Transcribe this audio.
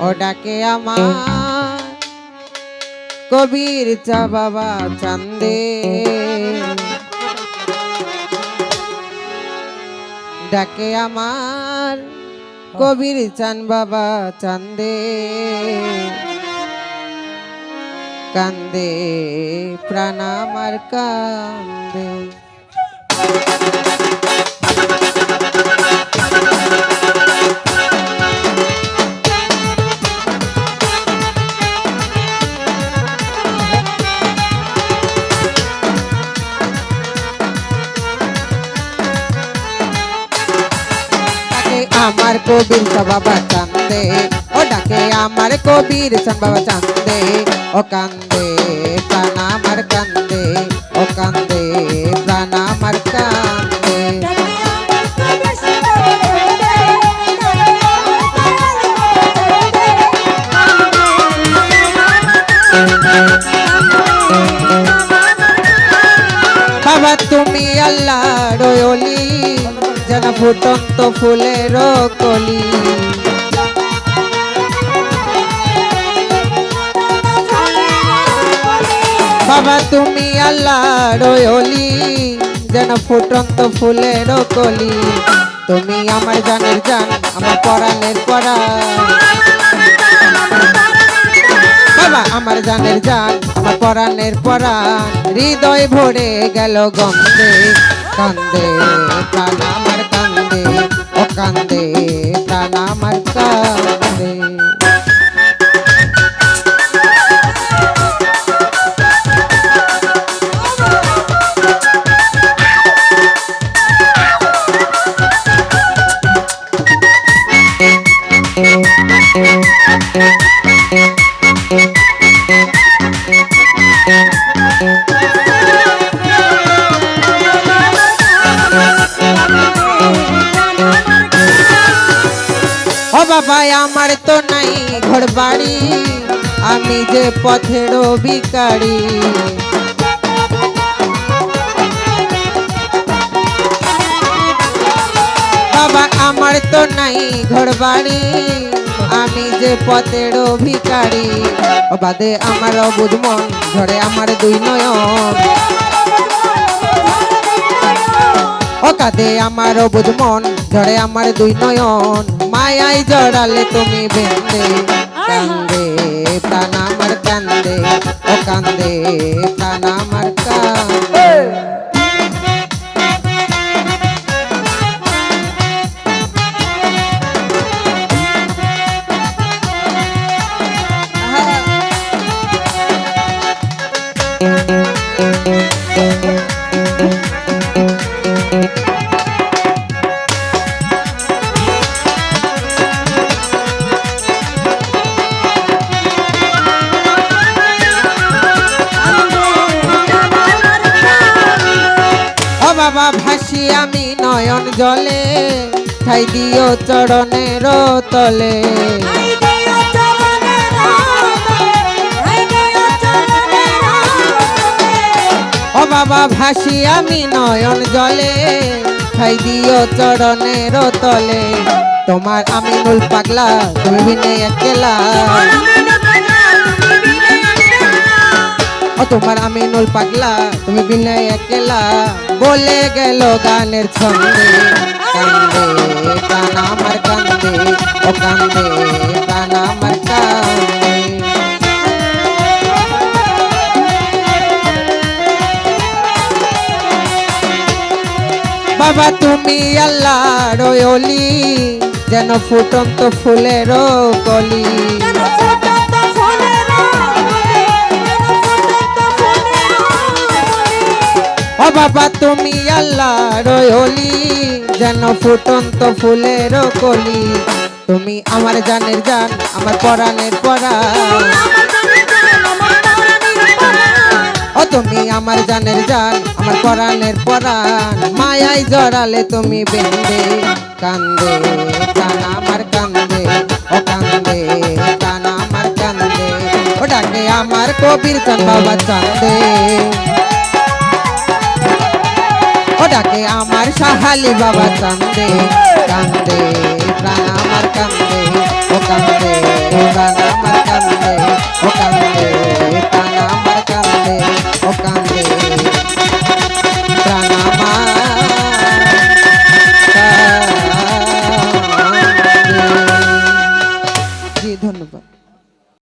ও ডাকে আমার। কবির চা বাবা চান্দে। ডাকে আমার। কবির চান বাবা চান্দে। কান্দে, প্রাণ আমার কান্দে। আমার কবির চা বাবা চান্দে। ও ডাকে আমার কবির চান বাবা চান্দে। ও কান্দে, প্রাণ আমার কান্দে। ও কান্দে, প্রাণ আমার কান্দে। বাবা, তুমি আল্লাহ রয়লি যেন ফুটন্ত ফুলের কলি। বাবা, তুমি আল্লাহ রয়লি যেন ফুটন্ত ফুলের কলি। তুমি আমার জানের জান, আমার পরাণের পরা। বাবা, আমার জানের জান, আমার পরাণের পরাণ হৃদয় ভরে গেল গন্ধে, কান্দে প্রাণ বাবা, আমার তো নাই ঘর বাড়ি আমি যে পথের ভিকারি বাবা, আমার তো নাই ঘর বাড়ি যে পথের ভিকারি বাদে আমার অবুধ ধরে আমার দুই নয়ন। ও কাঁদে আমার অবুধ মন, ঝরে আমার দুই নয়ন। মায়াই জড়ালে তুমি বেন্দে কান্দে, প্রাণ আমার কান্দে ও কান্দে প্রাণ আমার ভাসি আমি নয়ন জলে ঠাই দিও চরণের তলে। ও বাবা ভাসি আমি নয়ন জলে ঠাই দিও চরণের তলে। তোমার আমি নুল পাগলা তুমি বিনে একলা। ও তোমার আমি নুল পাগলা তুমি বিনে একলা। বলে গেল গানের ছন্দে কান্দে প্রাণ আমার কান্দে, ও কান্দে প্রাণ আমার কান্দে। বাবা তুমি আল্লাহ রয়লি যেন ফুটন্ত ফুলের কলি। বাবা, তুমি আল্লাহ রয়লি যেন ফুটন্ত ফুলের কলি। তুমি আমার জানের জান, আমার পরাণের পরা। ও তুমি আমার জানের জান, আমার পরাণের পরাণ মায়াই জড়ালে তুমি বেন্দে কান্দে প্রাণ আমার কান্দে, ও কান্দে প্রাণ আমার কান্দে। ও ডাকে আমার কবির চান বাবা চান্দে। ডাকে আমার সাহালি বাবা কান্দে কান্দে